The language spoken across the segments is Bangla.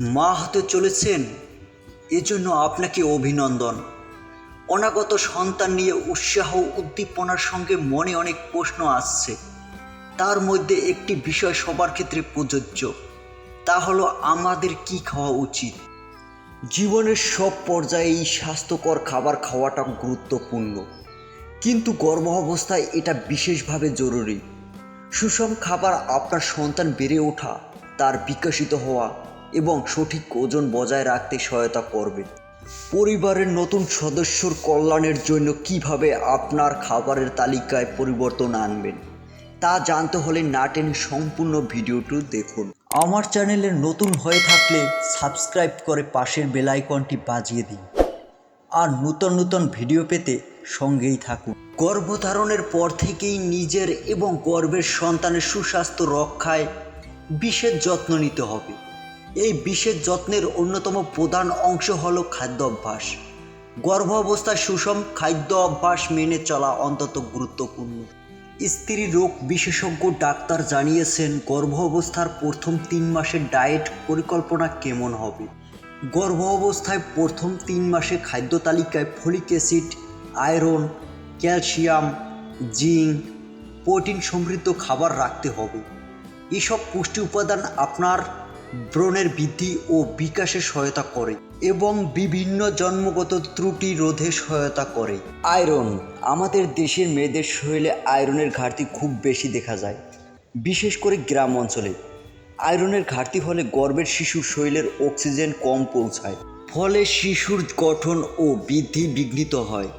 মা হতে চলেছেন, এজন্য আপনাকে অভিনন্দন। অনাগত সন্তান নিয়ে উৎসাহ উদ্দীপনার সঙ্গে মনে অনেক প্রশ্ন আসছে। তার মধ্যে একটি বিষয় সবার ক্ষেত্রে প্রযোজ্য। তা হলো আমাদের কি খাওয়া উচিত? জীবনের সব পর্যায়ে এই স্বাস্থ্যকর খাবার খাওয়াটা গুরুত্বপূর্ণ। কিন্তু গর্ভাবস্থায় এটা বিশেষভাবে জরুরি। সুষম খাবার আপনার সন্তান বেড়ে ওঠা, তার বিকশিত হওয়া এবং সঠিক ওজন বজায় রাখতে সহায়তা করবে। পরিবারের নতুন সদস্যর কল্যাণের জন্য কীভাবে আপনার খাবারের তালিকায় পরিবর্তন আনবেন, তা জানতে হলে না টেনে সম্পূর্ণ ভিডিওটি দেখুন। আমার চ্যানেলে নতুন হয়ে থাকলে সাবস্ক্রাইব করে পাশের বেল আইকনটি বাজিয়ে দিন আর নূতন নূতন ভিডিও পেতে সঙ্গেই থাকুন। গর্ভধারণের পর থেকেই নিজের এবং গর্ভের সন্তানের সুস্বাস্থ্য রক্ষায় বিশেষ যত্ন নিতে হবে। এই বিশেষ যত্নের অন্যতম প্রধান অংশ হলো খাদ্য অভ্যাস। গর্ভ অবস্থায় সুষম খাদ্য অভ্যাস মেনে চলা অন্তত গুরুত্বপূর্ণ। স্ত্রী রোগ বিশেষজ্ঞ ডাক্তার জানিয়েছেন গর্ভ অবস্থার প্রথম তিন মাসের ডায়েট পরিকল্পনা কেমন হবে? গর্ভ অবস্থায় প্রথম তিন মাসে খাদ্য তালিকায় folic acid, iron, calcium, zinc, protein সমৃদ্ধ খাবার রাখতে হবে। এসব পুষ্টি উপাদান আপনার ব্রণের বৃদ্ধি ও বিকাশে সহায়তা করে এবং বিভিন্ন জন্মগত ত্রুটি রোধে সহায়তা করে। আয়রন, আমাদের দেশের মেয়েদের শরীরে আয়রনের ঘাটতি খুব বেশি দেখা যায়, বিশেষ করে গ্রাম অঞ্চলে। আয়রনের ঘাটতি হলে গর্ভের শিশুর শরীরের অক্সিজেন কম পৌঁছায়, ফলে শিশুর গঠন ও বৃদ্ধি বিঘ্নিত হয়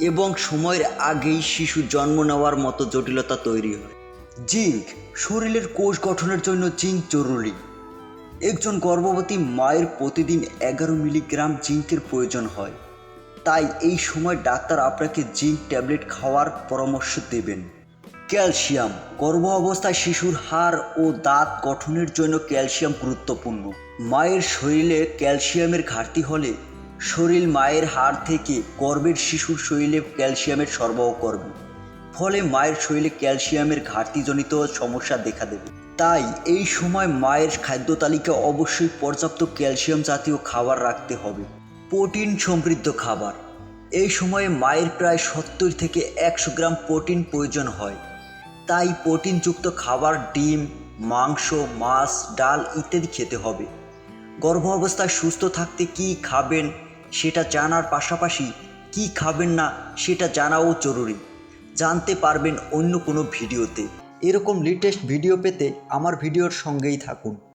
এবং সময়ের আগেই শিশু জন্ম নেওয়ার মতো জটিলতা তৈরি হয়। জিঙ্ক, শরীরের কোষ গঠনের জন্য জিঙ্ক জরুরি। একজন গর্ভবতী মায়ের প্রতিদিন এগারো মিলিগ্রাম জিঙ্কের প্রয়োজন হয়। তাই এই সময় ডাক্তার আপনাকে জিঙ্ক ট্যাবলেট খাওয়ার পরামর্শ দেবেন। ক্যালসিয়াম, গর্ভ অবস্থায় শিশুর হাড় ও দাঁত গঠনের জন্য ক্যালসিয়াম গুরুত্বপূর্ণ। মায়ের শরীরে ক্যালসিয়ামের ঘাটতি হলে শরীর মায়ের হাড় থেকে গর্ভের শিশুর শরীরে ক্যালসিয়ামের সরবরাহ করবে। ফলে মায়ের শরীরে ক্যালসিয়ামের ঘাটতিজনিত সমস্যা দেখা দেবে। তাই এই সময় মায়ের খাদ্য তালিকা অবশ্যই পর্যাপ্ত ক্যালসিয়াম জাতীয় খাবার রাখতে হবে। প্রোটিন সমৃদ্ধ খাবার। এই সময়ে মায়ের প্রায় সত্তর থেকে একশো গ্রাম প্রোটিন প্রয়োজন হয়। তাই প্রোটিনযুক্ত খাবার, ডিম, মাংস, মাছ, ডাল ইত্যাদি খেতে হবে। গর্ভ অবস্থায় সুস্থ থাকতে কি খাবেন সেটা জানার পাশাপাশি কি খাবেন না সেটা জানাও জরুরি। জানতে পারবেন অন্য কোনো ভিডিওতে। এরকম লেটেস্ট ভিডিও পেতে আমার ভিডিওর সঙ্গেই থাকুন।